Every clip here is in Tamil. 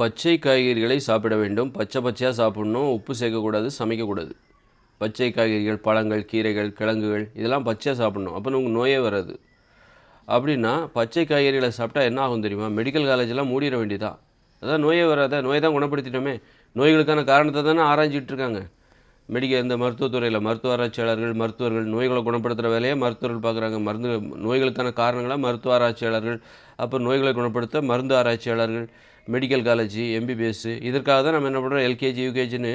பச்சை காய்கறிகளை சாப்பிட வேண்டும். பச்சை பச்சையாக சாப்பிடணும். உப்பு சேர்க்கக்கூடாது சமைக்கக்கூடாது. பச்சை காய்கறிகள் பழங்கள் கீரைகள் கிழங்குகள் இதெல்லாம் பச்சையாக சாப்பிடணும். அப்போ நமக்கு நோயே வராது. அப்படின்னா பச்சை காய்கறிகளை சாப்பிட்டா என்ன ஆகும் தெரியுமா? மெடிக்கல் காலேஜெல்லாம் மூடிட வேண்டியதா? அதான் நோயே வராத? நோயை தான் குணப்படுத்திட்டோமே. நோய்களுக்கான காரணத்தை தானே ஆராய்ஞ்சிட்டு இருக்காங்க. மெடிக்கல் இந்த மருத்துவத்துறையில் மருத்துவ ஆராய்ச்சியாளர்கள் மருத்துவர்கள் நோய்களை குணப்படுத்துகிற வேலையை மருத்துவர்கள் பார்க்குறாங்க. மருந்து நோய்களுக்கான காரணங்களாக மருத்துவ ஆராய்ச்சியாளர்கள். அப்புறம் நோய்களை குணப்படுத்த மருந்து ஆராய்ச்சியாளர்கள் மெடிக்கல் காலேஜ் எம்பிபிஎஸ்ஸு இதற்காக தான் நம்ம என்ன பண்ணுறோம் எல்கேஜி யூகேஜின்னு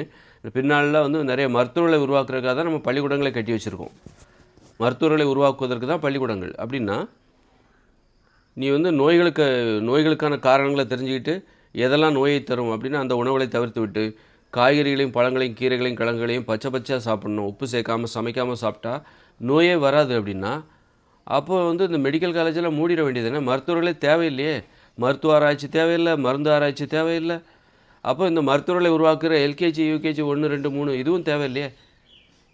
பின்னாளில் வந்து நிறைய மருத்துவர்களை உருவாக்குறதுக்காக தான் நம்ம பள்ளிக்கூடங்களை கட்டி வச்சுருக்கோம். மருத்துவர்களை உருவாக்குவதற்கு தான் பள்ளிக்கூடங்கள். அப்படின்னா நீ வந்து நோய்களுக்கு நோய்களுக்கான காரணங்களை தெரிஞ்சுக்கிட்டு எதெல்லாம் நோயை தரும் அப்படின்னு அந்த உணவுகளை தவிர்த்து விட்டு காய்கறிகளையும் பழங்களையும் கீரைகளையும் கிழங்குகளையும் பச்சை பச்சையாக சாப்பிடணும். உப்பு சேர்க்காமல் சமைக்காமல் சாப்பிட்டா நோயே வராது அப்படின்னா அப்போ வந்து இந்த மெடிக்கல் காலேஜில் மூடிட வேண்டியது என்ன? மருத்துவர்களே தேவையில்லையே. மருத்துவ ஆராய்ச்சி தேவையில்லை மருந்து ஆராய்ச்சி தேவையில்லை. அப்போ இந்த மருத்துவர்களை உருவாக்குற எல்கேஜி யூகேஜி ஒன்று ரெண்டு மூணு இதுவும் தேவையில்லையே.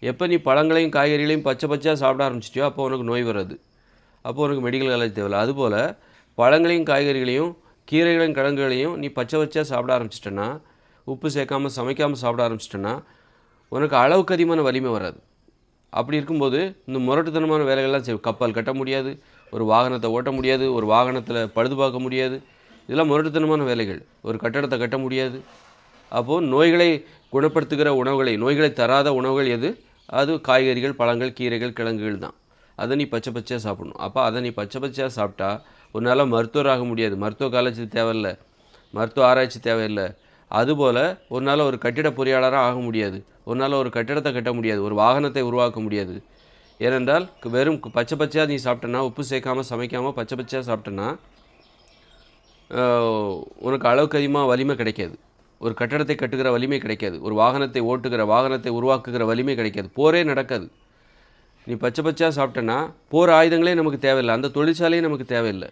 எப்போ நீ பழங்களையும் காய்கறிகளையும் பச்சை பச்சையாக சாப்பிட ஆரம்பிச்சிட்டியோ அப்போ உனக்கு நோய் வராது. அப்போ உனக்கு மெடிக்கல் காலேஜ் தேவையில்லை. அதுபோல் பழங்களையும் காய்கறிகளையும் கீரைகளையும் கிழங்குகளையும் நீ பச்சை பச்சையாக சாப்பிட ஆரம்பிச்சிட்டேன்னா உப்பு சேர்க்காமல் சமைக்காமல் சாப்பிட ஆரம்பிச்சிட்டேன்னா உனக்கு அளவுக்கு அதிகமான வலிமை வராது. அப்படி இருக்கும்போது இந்த முரட்டுத்தனமான வேலைகள்லாம் செய் கப்பல் கட்ட முடியாது ஒரு வாகனத்தை ஓட்ட முடியாது ஒரு வாகனத்தில் பழுது பார்க்க முடியாது. இதெல்லாம் முரட்டுத்தனமான வேலைகள். ஒரு கட்டடத்தை கட்ட முடியாது. அப்போது நோய்களை குணப்படுத்துகிற உணவுகளை நோய்களை தராத உணவுகள் எது? அது காய்கறிகள் பழங்கள் கீரைகள் கிழங்குகள் தான். அதை நீ பச்சை பச்சையாக சாப்பிடணும். அப்போ அதை நீ பச்சை பச்சையாக சாப்பிட்டா உன்னால் மருத்துவராக முடியாது. மருத்துவ காலேஜ் தேவையில்லை. மருத்துவ ஆராய்ச்சி தேவையில்லை. அதுபோல் உன்னால் ஒரு கட்டிட பொறியாளராக ஆக முடியாது. உன்னால் ஒரு கட்டிடத்தை கட்ட முடியாது. ஒரு வாகனத்தை உருவாக்க முடியாது. ஏனென்றால் வெறும் பச்சை பச்சையாக நீ சாப்பிட்டனா உப்பு சேர்க்காமல் சமைக்காமல் பச்சை பச்சையாக சாப்பிட்டனா உனக்கு அளவுக்கு அதிகமாக வலிமை கிடைக்காது. ஒரு கட்டடத்தை கட்டுகிற வலிமை கிடைக்காது. ஒரு வாகனத்தை ஓட்டுகிற வாகனத்தை உருவாக்குகிற வலிமை கிடைக்காது. போரே நடக்காது. நீ பச்சை பச்சையாக சாப்பிட்டனா போர் ஆயுதங்களே நமக்கு தேவையில்லை. அந்த தொழிற்சாலையே நமக்கு தேவையில்லை.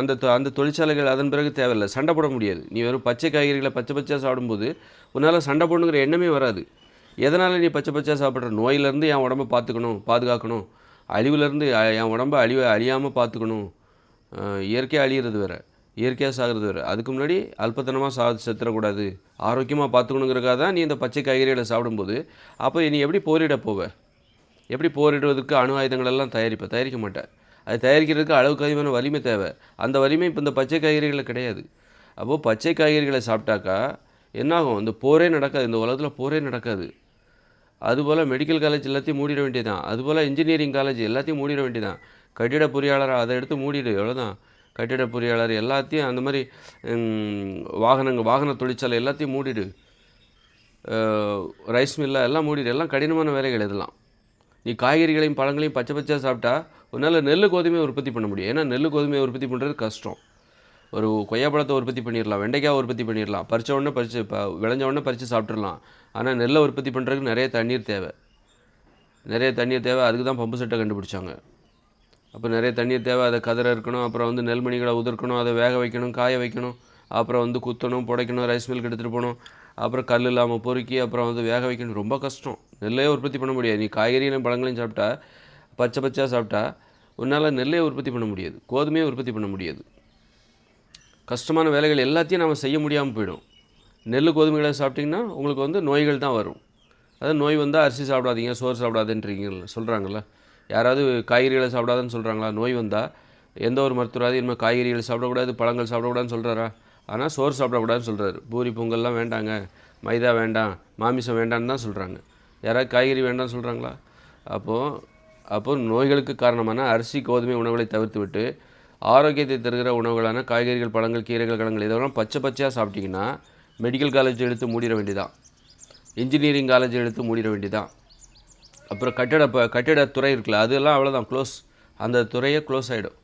அந்த தொ- அந்த தொழிற்சாலைகள் அதன் பிறகு தேவையில்லை. சண்டை போட முடியாது. நீ வெறும் பச்சை காய்கறிகளை பச்சை பச்சையாக சாப்பிடும்போது உன்னால் சண்டை போடணுங்கிற எண்ணமே வராது. எதனால் நீ பச்சை பச்சையாக சாப்பிட்ற? நோயிலேருந்து என் உடம்பை பார்த்துக்கணும் பாதுகாக்கணும். அழிவுலேருந்து என் உடம்பை அழிவை அழியாமல் பார்த்துக்கணும். இயற்கையாக அழியிறது வேறு. இயற்கையாக சாகிறது வேறு. அதுக்கு முன்னாடி அல்பத்தனமாக சா செத்துறக்கூடாது. ஆரோக்கியமாக பார்த்துக்கணுங்கிறக்காக தான் நீ இந்த பச்சை காய்கறிகளை சாப்பிடும்போது அப்போ நீ எப்படி போரிட போவ? எப்படி போரிடுவதற்கு அணு ஆயுதங்கள் எல்லாம் தயாரிப்ப? தயாரிக்க மாட்டேன் அது தயாரிக்கிறதுக்கு அளவுக்கு அதிகமான வலிமை தேவை. அந்த வலிமை இப்போ இந்த பச்சை காய்கறிகளில் கிடையாது. அப்போது பச்சை காய்கறிகளை சாப்பிட்டாக்கா என்னாகும்? இந்த போரே நடக்காது. இந்த உலகத்தில் போரே நடக்காது. அதுபோல் மெடிக்கல் காலேஜ் எல்லாத்தையும் மூடிட வேண்டியதுதான். அதுபோல் இன்ஜினியரிங் காலேஜ் எல்லாத்தையும் மூடிட வேண்டியதுதான். கட்டிட பொறியாளராக அதை எடுத்து மூடிடு எவ்வளோதான் கட்டிட பொறியாளர் எல்லாத்தையும் அந்த மாதிரி வாகனங்கள் வாகன தொழிற்சாலை எல்லாத்தையும் மூடிடு. ரைஸ் மில்லா எல்லாம் மூடிடு. எல்லாம் கடினமான வேலைகள் இதெல்லாம். நீ காய்கறிகளையும் பழங்களையும் பச்சை பச்சையாக சாப்பிட்டா உன்னால் நெல் கோதுமையை உற்பத்தி பண்ண முடியும். ஏன்னா நெல் கோதுமையை உற்பத்தி பண்ணுறது கஷ்டம். ஒரு கொய்யாப்பழத்தை உற்பத்தி பண்ணிடலாம் வெண்டைக்காய் உற்பத்தி பண்ணிடலாம் பறித்த உடனே பறித்து இப்போ விளைஞ்ச உடனே பறித்து சாப்பிட்றலாம் ஆனால் நெல்லை உற்பத்தி பண்ணுறதுக்கு நிறைய தண்ணீர் தேவை. நிறைய தண்ணீர் தேவை அதுக்கு தான் பம்பு செட்டை கண்டுபிடிச்சாங்க. அப்போ நிறைய தண்ணீர் தேவை அதை கதிர இருக்கணும் அப்புறம் வந்து நெல்மணிகளை உதிர்க்கணும் அதை வேக வைக்கணும் காய வைக்கணும் அப்புறம் வந்து குத்தணும் புடைக்கணும் ரைஸ் மில்க்கு எடுத்துகிட்டு போகணும் அப்புறம் கல் இல்லாமல் பொறுக்கி அப்புறம் வந்து வேக வைக்கணும். ரொம்ப கஷ்டம். நெல்லையே உற்பத்தி பண்ண முடியாது. நீ காய்கறிகளையும் பழங்களையும் சாப்பிட்டா பச்சை பச்சையாக சாப்பிட்டா உன்னால் நெல்லையே உற்பத்தி பண்ண முடியாது. கோதுமையை உற்பத்தி பண்ண முடியாது. கஷ்டமான வேலைகள் எல்லாத்தையும் நம்ம செய்ய முடியாமல் போயிடும். நெல் கோதுமைகளை சாப்பிட்டிங்கன்னா உங்களுக்கு வந்து நோய்கள் தான் வரும். அதாவது நோய் வந்தால் அரிசி சாப்பிடாதீங்க சோறு சாப்பிடாதுன்றீங்கல்ல சொல்கிறாங்கல்ல யாராவது காய்கறிகளை சாப்பிடாதுன்னு சொல்கிறாங்களா நோய் வந்தால் எந்த ஒரு மருத்துவராது இனிமேல் காய்கறிகள் சாப்பிடக்கூடாது பழங்கள் சாப்பிடக்கூடாதுன்னு சொல்கிறாரா ஆனால் சோறு சாப்பிடக்கூடாதுன்னு சொல்கிறாரு பூரி பொங்கல்லாம் வேண்டாங்க. மைதா வேண்டாம் மாமிசம் வேண்டான்னு தான் சொல்கிறாங்க யாராவது காய்கறி வேண்டாம்னு சொல்கிறாங்களா அப்போது அப்போது நோய்களுக்கு காரணமான அரிசி கோதுமை உணவுகளை தவிர்த்து விட்டு ஆரோக்கியத்தை தருகிற உணவுகளான காய்கறிகள் பழங்கள் கீரைகள் கிழங்குகள் இதெல்லாம் பச்சை பச்சையாக சாப்பிட்டிங்கன்னா மெடிக்கல் காலேஜ் எடுத்து மூடிட வேண்டியதான் இன்ஜினியரிங் காலேஜ் எடுத்து மூடிட வேண்டியதான் அப்புறம் கட்டிட ப கட்டிடத்துறை இருக்குல்ல அதெல்லாம் அவ்வளோதான் க்ளோஸ் அந்த துறையே க்ளோஸ் ஆகிடும்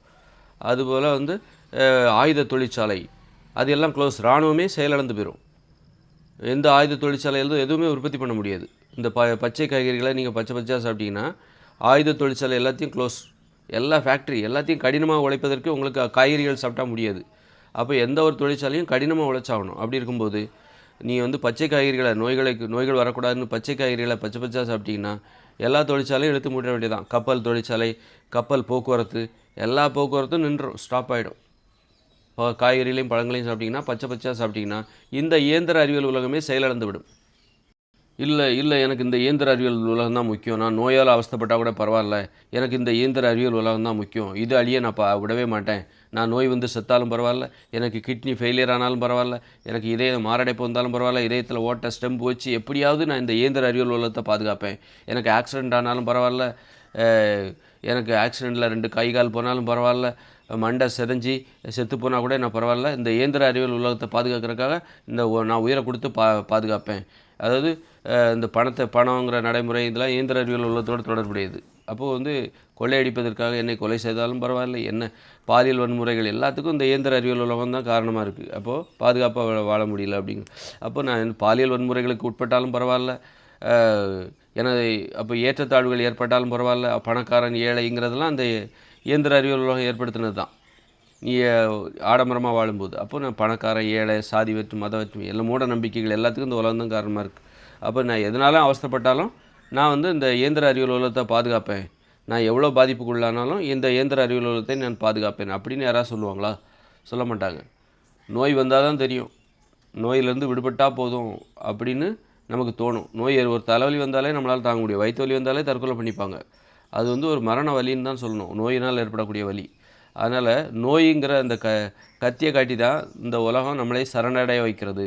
அதுபோல் வந்து ஆயுத தொழிற்சாலை அது எல்லாம் க்ளோஸ் இராணுவமே செயலிழந்து போயிடும் எந்த ஆயுத தொழிற்சாலையிலும் எதுவுமே உற்பத்தி பண்ண முடியாது. இந்த ப பச்சை காய்கறிகளை நீங்கள் பச்சை பச்சையாக சாப்பிட்டீங்கன்னா ஆயுத தொழிற்சாலை எல்லாத்தையும் க்ளோஸ் எல்லா ஃபேக்ட்ரி எல்லாத்தையும் கடினமாக உழைப்பதற்கு உங்களுக்கு காய்கறிகள் சாப்பிட்டா முடியாது. அப்போ எந்த ஒரு தொழிற்சாலையும் கடினமாக உழைச்சாகணும். அப்படி இருக்கும்போது நீ வந்து பச்சை காய்கறிகளை நோய்களுக்கு நோய்கள் வரக்கூடாதுன்னு பச்சை காய்கறிகளை பச்சை பச்சையாக சாப்பிட்டிங்கன்னா எல்லா தொழிற்சாலையும் எடுத்து மூட வேண்டியதான் கப்பல் தொழிற்சாலை கப்பல் போக்குவரத்து எல்லா போக்குவரத்தும் நின்றும் ஸ்டாப் ஆகிடும் இப்போ காய்கறிகளையும் பழங்களையும் சாப்பிட்டிங்கன்னா பச்சை பச்சையாக சாப்பிட்டிங்கன்னா இந்த இயந்திர அறிவியல் உலகமே செயலிழந்து விடும் இல்லை இல்லை எனக்கு இந்த இயந்திர அறிவியல் உலகம் தான் முக்கியம். நான் நோயால் அவஸ்தைப்பட்டால் கூட பரவாயில்ல. எனக்கு இந்த இயந்திர அறிவியல் உலகம் தான் முக்கியம். இது அழிய நான் பா விடவே மாட்டேன். நான் நோய் வந்து செத்தாலும் பரவாயில்ல. எனக்கு கிட்னி ஃபெயிலியர் ஆனாலும் பரவாயில்ல. எனக்கு இதய மாரடைப்பு வந்தாலும் பரவாயில்ல. இதயத்தில் ஓட்ட ஸ்டெம்ப் வச்சு எப்படியாவது நான் இந்த இயந்திர அறிவியல் உலகத்தை பாதுகாப்பேன். எனக்கு ஆக்சிடென்ட் ஆனாலும் பரவாயில்ல. எனக்கு ஆக்சிடெண்ட்டில் ரெண்டு கை கால் போனாலும் பரவாயில்ல. மண்டை செதஞ்சி செத்து போனால் கூட நான் பரவாயில்ல. இந்த இயந்திர அறிவியல் உலகத்தை பாதுகாக்கிறதுக்காக இந்த நான் உயிரை கொடுத்து பா பாதுகாப்பேன். அதாவது இந்த பணத்தை பணங்கிற நடைமுறை இதெல்லாம் இயந்திர அறிவியல் உள்ளத்தோடு தொடர்புடையது. அப்போது வந்து கொள்ளையடிப்பதற்காக என்னை கொலை செய்தாலும் பரவாயில்ல என்ன பாலியல் வன்முறைகள் எல்லாத்துக்கும் இந்த இயந்திர அறிவியல் உலகம் தான் காரணமாக இருக்குது அப்போது பாதுகாப்பாக வாழ- முடியல அப்படிங்க அப்போ நான் பாலியல் வன்முறைகளுக்கு உட்பட்டாலும் பரவாயில்ல எனது அப்போ ஏற்றத்தாழ்வுகள் ஏற்பட்டாலும் பரவாயில்ல பணக்காரன் ஏழைங்கிறதெல்லாம் அந்த இயந்திர அறிவியல் உலகம் ஏற்படுத்தினது தான். நீ ஆடம்பரமாக வாழும்போது. அப்போ நான் பணக்காரன் ஏழை சாதி வெற்று மத வெற்று எல்லாம் மூட நம்பிக்கைகள் எல்லாத்துக்கும் இந்த உலகம் தான் காரணமாக இருக்குது அப்போ நான் எதனாலும் அவசரப்பட்டாலும் நான் வந்து இந்த இயந்திர அறிவியல் உலகத்தை பாதுகாப்பேன். நான் எவ்வளோ பாதிப்புக்குள்ளானாலும் இந்த இயந்திர அறிவியல் உலகத்தை நான் பாதுகாப்பேன் அப்படின்னு யாராவது சொல்லுவாங்களா? சொல்ல மாட்டாங்க. நோய் வந்தால் தான் தெரியும். நோயிலேருந்து விடுபட்டால் போதும் அப்படின்னு நமக்கு தோணும். நோய் ஒரு தலைவலி வந்தாலே நம்மளால் தாங்க முடியும். வயிற்று வலி வந்தாலே தற்கொலை பண்ணிப்பாங்க. அது வந்து ஒரு மரண வலின்னு தான் சொல்லணும். நோயினால் ஏற்படக்கூடிய வலி. அதனால் நோய்ங்கிற அந்த க கத்தியை காட்டி தான் இந்த உலகம் நம்மளை சரணடைய வைக்கிறது.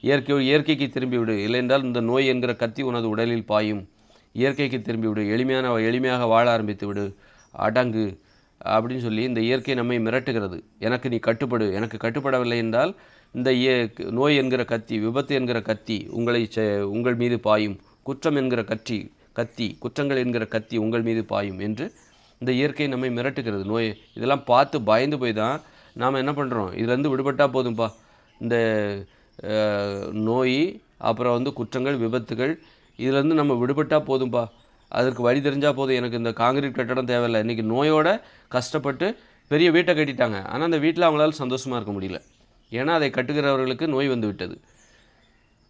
இயற்கை இயற்கைக்கு திரும்பி விடு. இல்லையென்றால் இந்த நோய் என்கிற கத்தி உனது உடலில் பாயும். இயற்கைக்கு திரும்பி விடு. எளிமையான எளிமையாக வாழ ஆரம்பித்து விடு. அடங்கு. அப்படின்னு சொல்லி இந்த இயற்கை நம்மை மிரட்டுகிறது. எனக்கு நீ கட்டுப்படு. எனக்கு கட்டுப்படவில்லை என்றால் இந்த நோய் என்கிற கத்தி விபத்து என்கிற கத்தி உங்களை செ- உங்கள் மீது பாயும். குற்றம் என்கிற கத்தி கத்தி குற்றங்கள் என்கிற கத்தி உங்கள் மீது பாயும் என்று இந்த இயற்கை நம்மை மிரட்டுகிறது. நோய் இதெல்லாம் பார்த்து பயந்து போய் தான் நாம் என்ன பண்ணுறோம் இதுலேருந்து விடுபட்டால் போதும்பா. இந்த நோய் அப்புறம் வந்து குற்றங்கள் விபத்துகள் இதுலேருந்து நம்ம விடுபட்டால் போதும்பா. அதற்கு வழி தெரிஞ்சால் போதும். எனக்கு இந்த காங்கிரீட் கட்டடம் தேவையில்லை. இன்றைக்கி நோயோட கஷ்டப்பட்டு பெரிய வீட்டை கட்டிட்டாங்க. ஆனால் அந்த வீட்டில் அவங்களால சந்தோஷமாக இருக்க முடியல. ஏன்னா அதை கட்டுகிறவர்களுக்கு நோய் வந்து விட்டது.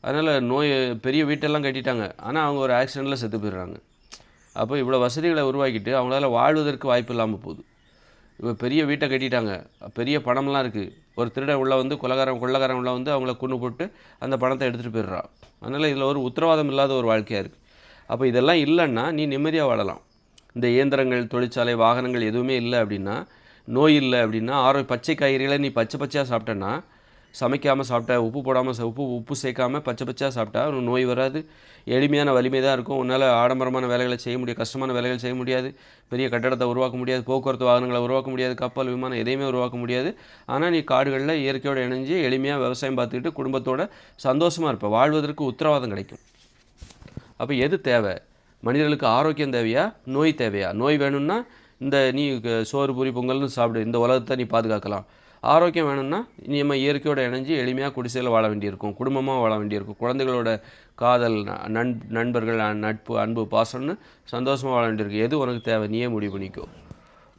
அதனால் நோய் பெரிய வீட்டெல்லாம் கட்டிட்டாங்க. ஆனால் அவங்க ஒரு ஆக்சிடெண்ட்டில் செத்து போயிடுறாங்க. அப்போ இவ்வளோ வசதிகளை உருவாக்கிட்டு அவங்களால வாழ்வதற்கு வாய்ப்பு இல்லாமல் போகுது. இப்போ பெரிய வீட்டை கட்டிட்டாங்க. பெரிய பணம்லாம் இருக்குது ஒரு திருடன் உள்ள வந்து கொலகாரன் கொள்ளகாரம் உள்ள வந்து அவங்கள கொண்டு போட்டு அந்த பணத்தை எடுத்துகிட்டு போயிடுறான் அதனால் இதில் ஒரு உத்தரவாதம் இல்லாத ஒரு வாழ்க்கையாக இருக்குது அப்போ இதெல்லாம் இல்லைன்னா நீ நிம்மதியாக வாழலாம். இந்த இயந்திரங்கள் தொழிற்சாலை வாகனங்கள் எதுவுமே இல்லை அப்படின்னா நோய் இல்லை அப்படின்னா ஆரோ பச்சை காய்கறிகளை நீ பச்சை பச்சையாக சாப்பிட்டேன்னா சமைக்காமல் சாப்பிட்ட உப்பு போடாமல் உப்பு உப்பு சேர்க்காமல் பச்சை பச்சையாக சாப்பிட்டா உனக்கு நோய் வராது. எளிமையான வலிமை தான் இருக்கும். உன்னால் ஆடம்பரமான வேலைகளை செய்ய முடியாது கஷ்டமான வேலைகள் செய்ய முடியாது. பெரிய கட்டடத்தை உருவாக்க முடியாது. போக்குவரத்து வாகனங்களை உருவாக்க முடியாது. கப்பல் விமானம் எதையுமே உருவாக்க முடியாது. ஆனால் நீ காடுகளில் இயற்கையோடு இணைஞ்சு எளிமையாக விவசாயம் பார்த்துக்கிட்டு குடும்பத்தோட சந்தோஷமாக இருப்ப. வாழ்வதற்கு உத்தரவாதம் கிடைக்கும். அப்போ எது தேவை? மனிதர்களுக்கு ஆரோக்கியம் தேவையா? நோய் தேவையா? நோய் வேணும்னா இந்த நீ சோறு பூரி பொங்கல்னு சாப்பிடு. இந்த உலகத்தை நீ பாதுகாக்கலாம். ஆரோக்கியம் வேணும்னா நம்ம இயற்கையோட இணைஞ்சு எளிமையாக குடிசையில் வாழ வேண்டியிருக்கும் குடும்பமாக வாழ வேண்டியிருக்கும். குழந்தைகளோட காதல் ந- நண் நண்பர்கள் அ- நட்பு அன்பு பாசம்னு சந்தோஷமாக வாழ வேண்டியிருக்கு எது உனக்கு தேவை? நீயே முடிவு பண்ணிக்கோ.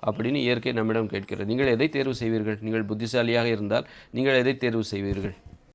அப்படின்னு இயற்கை நம்மிடம் கேட்கிறது. நீங்கள் எதை தேர்வு செய்வீர்கள்? நீங்கள் புத்திசாலியாக இருந்தால் நீங்கள் எதை தேர்வு செய்வீர்கள்?